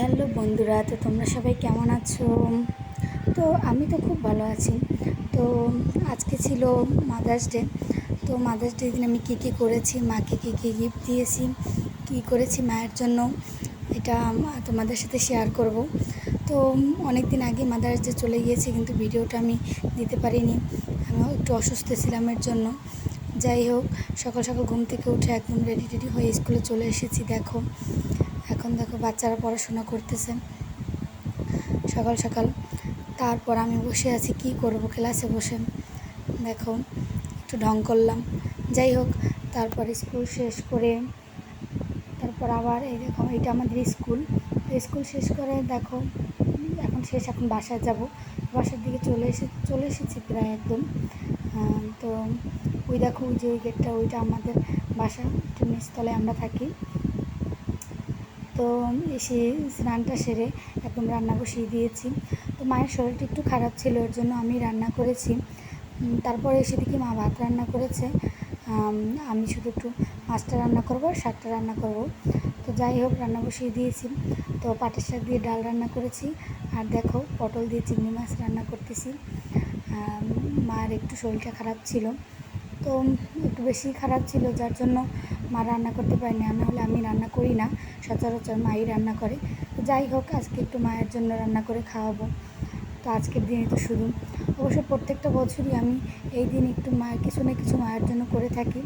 Hello বন্ধুরা, তো তোমরা সবাই কেমন আছো? তো আমি তো খুব ভালো আছি। তো আজকে ছিল মাদার্স ডে তো মাদার্স ডে দিন আমি কী কী করেছি, মাকে কী কী গিফট দিয়েছি, কী করেছি মায়ের জন্য, এটা তোমাদের সাথে শেয়ার করব। তো অনেক দিন আগে মাদার্স ডে চলে গিয়েছে, কিন্তু ভিডিওটা আমি দিতে পারিনি। আমি একটু অসুস্থ ছিলাম এর জন্য। যাই হোক, সকাল সকাল ঘুম থেকে উঠে একদম রেডি টেডি হয়ে স্কুলে চলে এসেছি, দেখো। এখন দেখো বাচ্চারা পড়াশোনা করতেছে। সকাল সকাল। তারপর আমি বসে আছি, কি করব? ক্লাসে বসে দেখো একটু ঢং করলাম। যাই হোক, তারপর স্কুল শেষ করে তারপর আবার এই দেখো, এটা আমাদের স্কুল। স্কুল শেষ করে দেখো, এখন শেষ, এখন বাসায় যাব। বাসার দিকে চলে এসে, চলে এসেছি প্রায় একদম। তো ওই দেখো যে ওই গেটটা ওইটা আমাদের বাসা একটু নিচতলায় আমরা থাকি। তো এসে স্নানটা সেরে একদম রান্না বসিয়ে দিয়েছি। তো মায়ের শরীরটা একটু খারাপ ছিল, ওর জন্য আমি রান্না করেছি। তারপরে এসে দেখি মা ভাত রান্না করেছে। আমি শুধু একটু মাছটা রান্না করব, শাকটা রান্না করব। তো যাই হোক, রান্না বসিয়ে দিয়েছি। তো পাটের শাক দিয়ে ডাল রান্না করেছি। আর দেখো, পটল দিয়ে চিংড়ি মাছ রান্না করতেছি। মার একটু শরীরটা খারাপ ছিল। তো একটু বেশি খারাপ ছিল, যার জন্য মা রান্না করতে পারেনি না হলে আমি রান্না করি না। সচরাচর মাই রান্না করে। তো যাই হোক, আজকে একটু মায়ের জন্য রান্না করে খাওয়াবো। তো আজকের দিনে তো শুধু অবশ্য প্রত্যেকটা বছরই আমি এই দিন একটু মায়ের কিছু না কিছু মায়ের জন্য করে থাকি।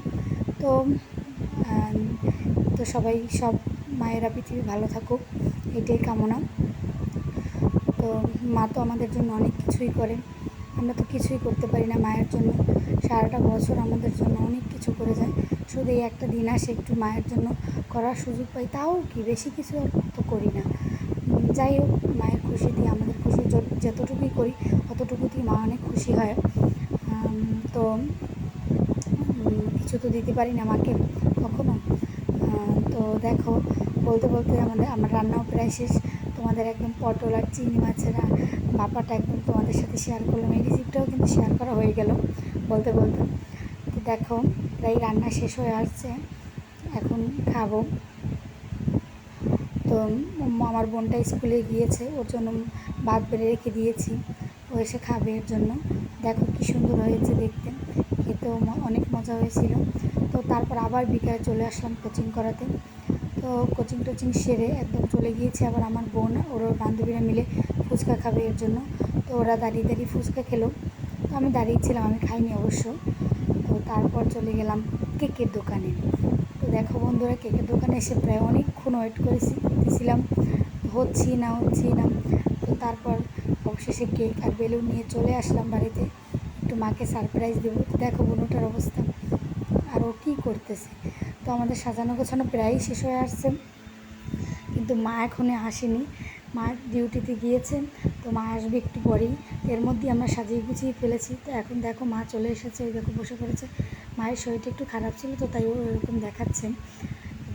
তো তো সবাই সব মায়েরা পৃথিবী ভালো থাকুক। এটাই কামনা। তো মা তো আমাদের জন্য অনেক কিছুই করে। আমরা তো কিছুই করতে পারি না মায়ের জন্য। সারাটা বছর আমাদের জন্য অনেক কিছু করে যায়। শুধু এই একটা দিন আসে একটু মায়ের জন্য করার সুযোগ পাই, তাও কি বেশি কিছু আর তো করি না। যাই হোক, মায়ের খুশি দিয়ে আমাদের খুশি যতটুকুই করি অতটুকুতেই মা অনেক খুশি হয়। তো কিছু তো দিতে পারি না মাকে কখনো। তো দেখো, বলতে বলতে আমাদের, আমার রান্নাও প্রায় শেষ। তোমাদের একদম পটল আর চিংড়ি মাছের ব্যাপারটা একদম তোমাদের সাথে শেয়ার করলাম। এই রেসিপিটাও কিন্তু শেয়ার করা হয়ে গেল, বলতে বলতে। দেখো, প্রায় রান্না শেষ হয়ে আসছে, এখন খাব। তো আমার বোনটা স্কুলে গিয়েছে, ওর জন্য ভাত বেড়ে রেখে দিয়েছি, ও এসে খাবে এর জন্য। দেখো কি সুন্দর হয়েছে দেখতে, খেতেও অনেক মজা হয়েছিল। তো তারপর আবার বিকালে চলে আসলাম কোচিং করাতে। তো কোচিং টোচিং সেরে একদম চলে গিয়েছি আবার আমার বোন, ওর ওর বান্ধবীরা মিলে ফুচকা খাবে এর জন্য। তো ওরা দাঁড়িয়ে দাঁড়িয়ে ফুচকা খেলো। তো আমি দাঁড়িয়েছিলাম আমি খাইনি অবশ্য। তো তারপর চলে গেলাম কেকের দোকানে। তো দেখো বন্ধুরা, কেকের দোকানে এসে প্রায় অনেকক্ষণ ওয়েট করেছি করতেছিলাম হচ্ছি না হচ্ছি না। তো তারপর অবশেষে কেক আর বেলুন নিয়ে চলে আসলাম বাড়িতে। একটু মাকে সারপ্রাইজ দেবো। তো দেখো বোনটার অবস্থা, আর ও কী করতেছে? তো আমাদের সাজানো গোছানো প্রায়ই শেষ হয়ে আসছে। কিন্তু মা এখনই আসেনি। মা ডিউটিতে গিয়েছেন, তো মা আসবে একটু পরেই। এর মধ্যেই আমরা সাজিয়ে গুছিয়ে ফেলেছি। তো এখন দেখো মা চলে এসেছে ওই দেখো বসে পড়েছে। মায়ের শরীরটা একটু খারাপ ছিল, তো তাই ও এরকম দেখাচ্ছে।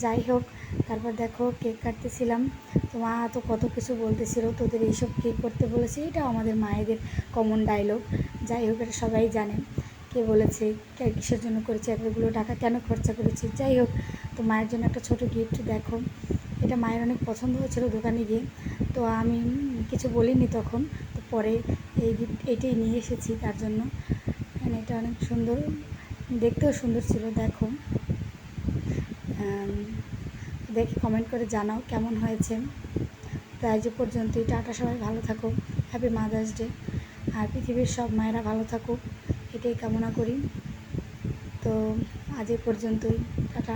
যাই হোক, তারপর দেখো কেক কাটতেছিলাম। তো মা তো কত কিছু বলতেছিল, তোদের এইসব কেক করতে বলেছে, এটাও আমাদের মায়েদের কমন ডায়লগ যাই হোক, এটা সবাই জানেন কে বলেছে কিসের জন্য করেছে, এতগুলো টাকা কেন খরচা করেছে? যাই হোক, তো মায়ের জন্য একটা ছোট গিফট দেখো। এটা মায়ের অনেক পছন্দ হয়েছিল দোকানে গিয়ে। তো আমি কিছু বলিনি তখন, তো পরে এই এইটাই নিয়ে এসেছি তার জন্য। মানে এটা অনেক সুন্দর, দেখতেও সুন্দর ছিল, দেখো। দেখে কমেন্ট করে জানাও কেমন হয়েছে। তো আজ এ পর্যন্তই, টাটা সবাই, ভালো থাকো হ্যাপি মাদার্স ডে আর পৃথিবীর সব মায়েরা ভালো থাকুক, এটাই কামনা করি। তো আজ পর্যন্তই, tata.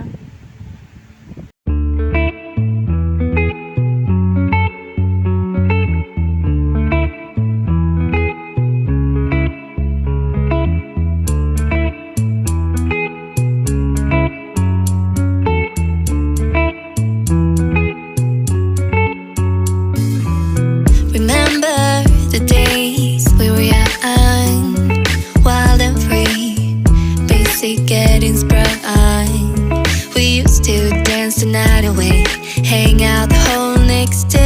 Night away, hang out the whole next day,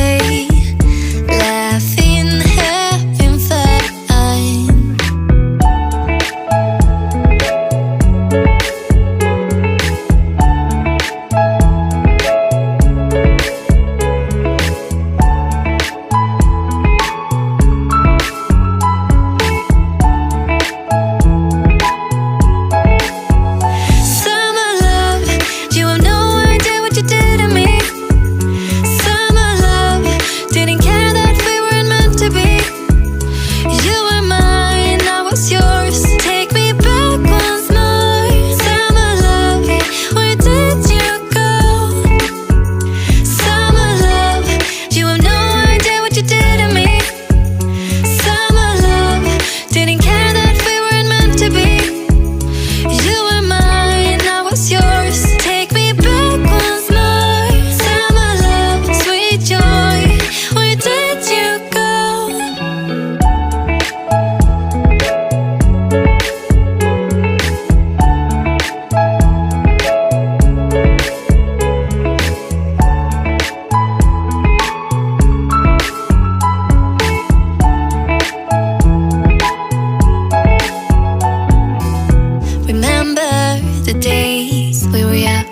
the days we were young,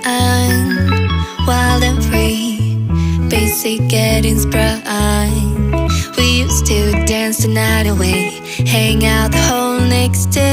wild and free, basic getting prime. We used to dance the night away, hang out the whole next day.